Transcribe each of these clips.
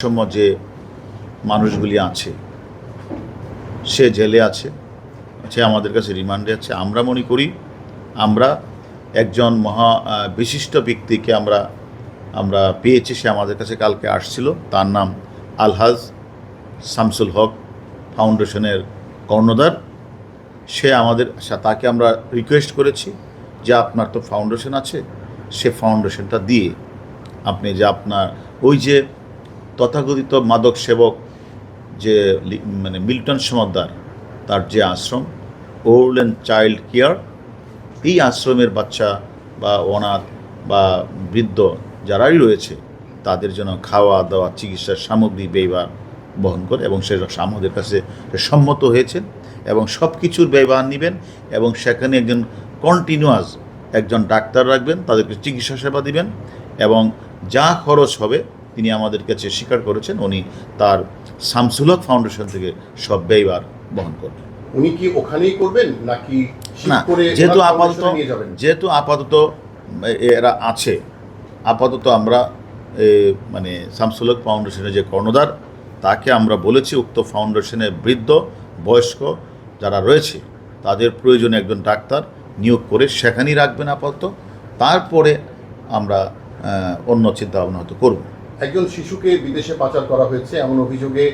বৈষম্য যে মানুষগুলি আছে, সে জেলে আছে, সে আমাদের কাছে রিমান্ডে আছে। আমরা মনে করি আমরা একজন মহা বিশিষ্ট ব্যক্তিকে আমরা আমরা পেয়েছি, সে আমাদের কাছে কালকে আসছিল। তার নাম আলহাজ শামসুল হক ফাউন্ডেশনের কর্ণধার। সে আমাদের তাকে আমরা রিকোয়েস্ট করেছি যে আপনার তো ফাউন্ডেশন আছে, সে ফাউন্ডেশনটা দিয়ে আপনি যে আপনার ওই যে তথাকথিত মাদক সেবক যে মানে মিল্টন সমাদ্দার, তার যে আশ্রম ওল্ড অ্যান্ড চাইল্ড কেয়ার, এই আশ্রমের বাচ্চা বা অনাথ বা বৃদ্ধ যারাই রয়েছে, তাদের জন্য খাওয়া, দাওয়া চিকিৎসার সামগ্রী, ব্যয়ভার বহন করে এবং সে আমাদের কাছে সম্মত হয়েছে এবং সব কিছুর ব্যয়ভার নেবেন এবং সেখানে একজন কন্টিনিউয়াস একজন ডাক্তার রাখবেন, তাদেরকে চিকিৎসা সেবা দিবেন এবং যা খরচ হবে তিনি আমাদের কাছে স্বীকার করেছেন উনি তার শামসুলক ফাউন্ডেশন থেকে সব ব্যয়ভার বহন করবেন। উনি কি ওখানেই করবেন নাকি না যেহেতু আপাতত যেহেতু আপাতত এরা আছে আপাতত আমরা মানে শামসুলক ফাউন্ডেশনের যে কর্ণধার তাকে আমরা বলেছি উক্ত ফাউন্ডেশনের বৃদ্ধ বয়স্ক যারা রয়েছে তাদের প্রয়োজনে একজন ডাক্তার নিয়োগ করে সেখানেই রাখবেন আপাতত। তারপরে আমরা অন্য চিন্তা ভাবনা হয়তো করব। একজন শিশুকে বিদেশে পাচার করা হয়েছে এমন অভিযোগে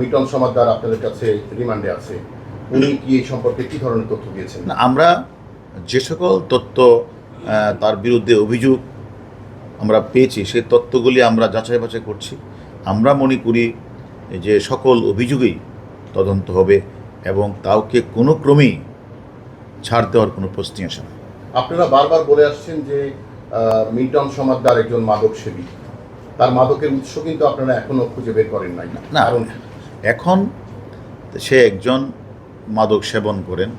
মিটন সমাদার আপনাদের কাছে রিমান্ডে আছে। উনি কি এই সম্পর্কে কি ধরনের তথ্য দিয়েছেন? আমরা যে সকল তথ্য তার বিরুদ্ধে অভিযোগ আমরা পেয়েছি সেই তথ্যগুলি আমরা যাচাই বাছাই করছি। আমরা মনে করি যে সকল অভিযোগেই তদন্ত হবে এবং কাউকে কোনো ক্রমেই ছাড় দেওয়ার কোনো প্রশ্নই আসে না। আপনারা বারবার বলে আসছেন যে মিল্টন সমাদ্দার একজন মাদক সেবী তার মাদকের উৎস কিন্তু আপনারা এখনও খুঁজে বের করেন নাই না। কারণ এখন সে একজন মাদক সেবন করেন,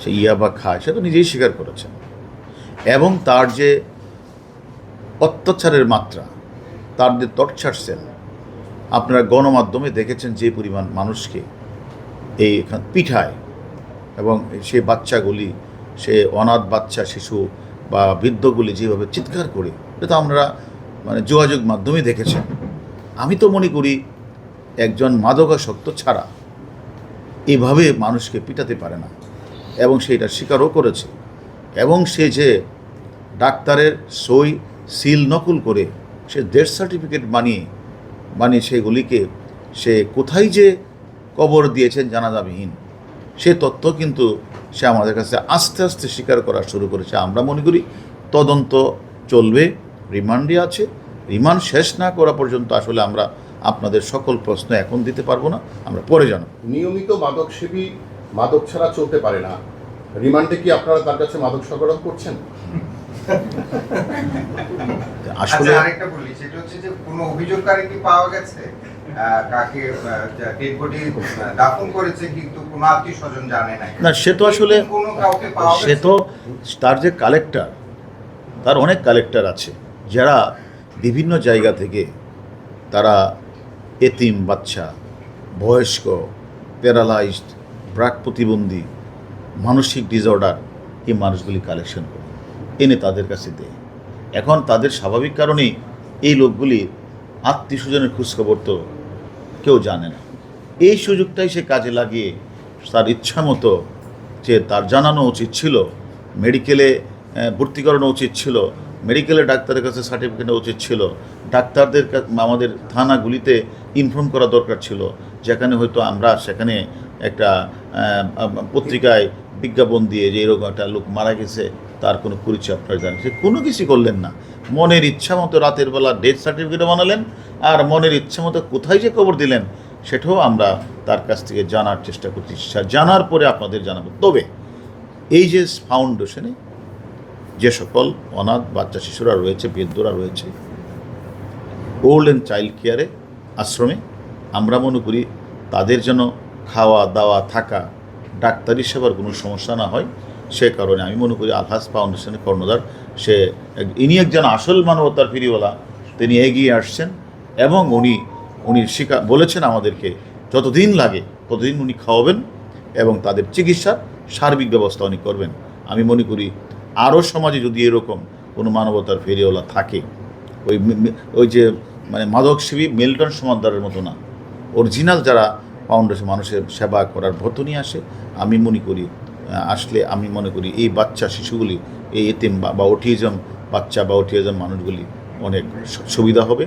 সে ইয়াবা খায়, সে তো নিজেই স্বীকার করেছেন এবং তার যে অত্যাচারের মাত্রা, তার যে টর্চার সেল, আপনারা গণমাধ্যমে দেখেছেন যে পরিমাণ মানুষকে এই পিঠায় এবং সে বাচ্চাগুলি, সে অনাথ বাচ্চা, শিশু বা বৃদ্ধগুলি যেভাবে চিৎকার করে, এটা আমরা মানে যোগাযোগ মাধ্যমে দেখেছেন। আমি তো মনে করি একজন মাদকাসক্ত ছাড়া এভাবে মানুষকে পিটাতে পারে না এবং সে এটা স্বীকারও করেছে। এবং সে যে ডাক্তারের সই সিল নকল করে সে ডেথ সার্টিফিকেট বানিয়ে বানিয়ে সেগুলিকে সে কোথায় যে কবর দিয়েছেন জানাজাবিহীন, সে তথ্য কিন্তু সে আমাদের কাছে আস্তে আস্তে স্বীকার করা শুরু করেছে। আমরা মনে করি তদন্ত চলবে। রিমান্ডে আছে। রিমান্ড শেষ না করা পর্যন্ত আসলে আমরা আপনাদের সকল প্রশ্ন এখন দিতে পারব না আমরা পরে জানাব। নিয়মিত মাদক সেবী মাদক ছাড়া চলতে পারে না। রিমান্ডে কি আপনারা তার কাছে মাদক সরবরাহ করছেন? আসলে আচ্ছা আরেকটা বলি সেটা হচ্ছে যে কোনো অভিযোগকারী কি পাওয়া গেছে? কাকে ডেড বডি দাফন করেছে কিন্তু কোনো আত্মীয় স্বজন জানে না না সে তো আসলে কোনো কাউকে পাওয়া সে তো তার যে কালেক্টর তার অনেক কালেক্টর আছে। যারা বিভিন্ন জায়গা থেকে তারা এতিম বাচ্চা, বয়স্ক প্যারালাইজড ব্রাক প্রতিবন্ধী, মানসিক ডিসঅর্ডার এই মানুষগুলি কালেকশন করে, এনে তাদের কাছে দেয়। এখন তাদের স্বাভাবিক কারণেই এই লোকগুলি আত্মীয় স্বজনের খোঁজখবর তো কেউ জানে না। এই সুযোগটাই সে কাজে লাগিয়ে তার ইচ্ছা মতো যে তার জানানো উচিত ছিল মেডিকেলে ভর্তি করানো উচিত ছিল মেডিকেলে ডাক্তারের কাছে সার্টিফিকেট নেওয়া উচিত ছিল। ডাক্তারদের আমাদের থানাগুলিতে ইনফর্ম করা দরকার ছিল, যেখানে হয়তো আমরা সেখানে একটা পত্রিকায় বিজ্ঞাপন দিয়ে যে এরকম একটা লোক মারা গেছে, তার কোনো পরিচয় আপনারা জানেন। সে কোনো কিছু করলেন না। মনের ইচ্ছা মতো রাতের বেলা ডেথ সার্টিফিকেটও বানালেন, আর মনের ইচ্ছা মতো কোথায় যে খবর দিলেন, সেটাও আমরা তার কাছ থেকে জানার চেষ্টা করছি। জানার পরে আপনাদের জানাব। তবে এই যে ফাউন্ডেশনে যে সকল অনাথ বাচ্চা শিশুরা রয়েছে, বৃদ্ধরা রয়েছে ওল্ড অ্যান্ড চাইল্ড কেয়ারে আশ্রমে, আমরা মনে করি তাদের যেন খাওয়া, দাওয়া, থাকা, ডাক্তারি সেবার কোনো সমস্যা না হয়, সে কারণে আমি মনে করি আলহাস ফাউন্ডেশনের কর্ণধার, সে ইনি একজন আসল মানবতার ফিরিওয়ালা তিনি এগিয়ে আসছেন এবং উনি উনি শিকা, বলেছেন আমাদেরকে যতদিন লাগে ততদিন উনি খাওয়াবেন এবং তাদের চিকিৎসার সার্বিক ব্যবস্থা উনি করবেন। আমি মনে করি আরও সমাজে যদি এরকম কোনো মানবতার ফেরিওয়ালা থাকে, ওই ওই যে মানে মাদকসেবী মিল্টন সমাদ্দারের মতো না। অরিজিনাল যারা ফাউন্ডেশন মানুষের সেবা করার ব্রত নিয়ে আসে, আমি মনে করি আসলে আমি মনে করি এই বাচ্চা শিশুগুলি, এই এতিম বা অটিজম বাচ্চা বা অটিজম মানুষগুলি অনেক সুবিধা হবে।